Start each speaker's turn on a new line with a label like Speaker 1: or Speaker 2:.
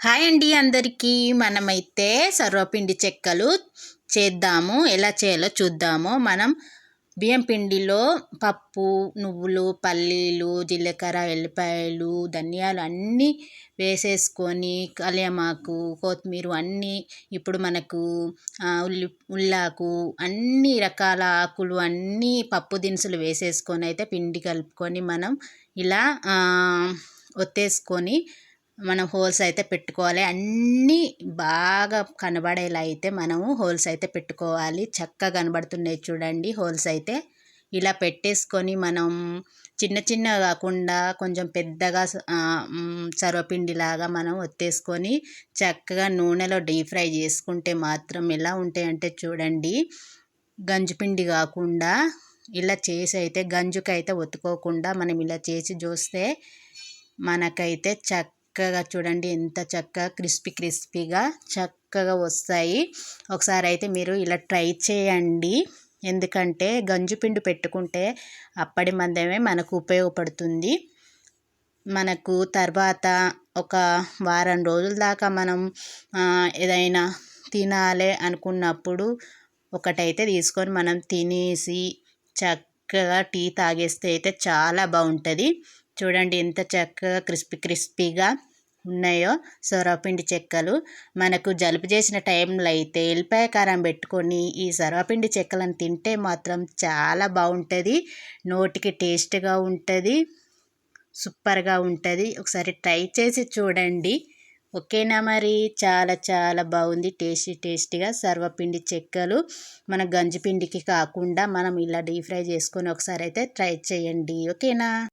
Speaker 1: Hi అండి అందరికీ. మనమైతే సర్వపిండి చెక్కలు చేద్దాము. ఎలా చేయాలో చూద్దాము. మనం బియ్యం పిండిలో పప్పు నువ్వులు పల్లీలు జీలకర్ర ఎల్లిపాయలు ధనియాలు అన్నీ వేసేసుకొని కలియమాకు కొత్తిమీర అన్నీ ఇప్పుడు మనకు ఉల్లి ఉల్లాకు అన్ని రకాల ఆకులు అన్నీ పప్పు దినుసులు వేసేసుకొని అయితే పిండి కలుపుకొని మనం ఇలా ఒత్తేసుకొని మనం హోల్స్ అయితే పెట్టుకోవాలి. అన్నీ బాగా కనబడేలా అయితే మనము హోల్స్ అయితే పెట్టుకోవాలి. చక్కగా కనబడుతున్నాయి చూడండి హోల్స్ అయితే. ఇలా పెట్టేసుకొని మనం చిన్న చిన్న కాకుండా కొంచెం పెద్దగా సర్వపిండిలాగా మనం ఒత్తేసుకొని చక్కగా నూనెలో డీప్ ఫ్రై చేసుకుంటే మాత్రం ఎలా ఉంటాయంటే చూడండి. గంజిపిండి కాకుండా ఇలా చేసి అయితే గంజుకైతే ఒత్తుకోకుండా మనం ఇలా చేసి చూస్తే మనకైతే చక్క చక్కగా చూడండి ఎంత చక్కగా క్రిస్పీ క్రిస్పీగా చక్కగా వస్తాయి. ఒకసారి అయితే మీరు ఇలా ట్రై చేయండి. ఎందుకంటే గంజుపిండి పెట్టుకుంటే అప్పటి మందమే మనకు ఉపయోగపడుతుంది. మనకు తర్వాత ఒక వారం రోజుల దాకా మనం ఏదైనా తినాలి అనుకున్నప్పుడు ఒకటైతే తీసుకొని మనం తినేసి చక్కగా టీ తాగేస్తే అయితే చాలా బాగుంటుంది. చూడండి ఎంత చక్కగా క్రిస్పీ క్రిస్పీగా ఉన్నాయో సొరపిండి చెక్కలు. మనకు జలుబు చేసిన టైంలో అయితే ఎల్లిపాయ కారం పెట్టుకొని ఈ సొరపిండి చెక్కలను తింటే మాత్రం చాలా బాగుంటుంది. నోటికి టేస్ట్గా ఉంటుంది. సూపర్గా ఉంటుంది. ఒకసారి ట్రై చేసి చూడండి. ఓకేనా మరి? చాలా చాలా బాగుంది. టేస్టీ టేస్టీగా సర్వపిండి చెక్కలు. మన గంజిపిండికి కాకుండా మనం ఇలా డీప్ ఫ్రై చేసుకొని ఒకసారి అయితే ట్రై చేయండి. ఓకేనా?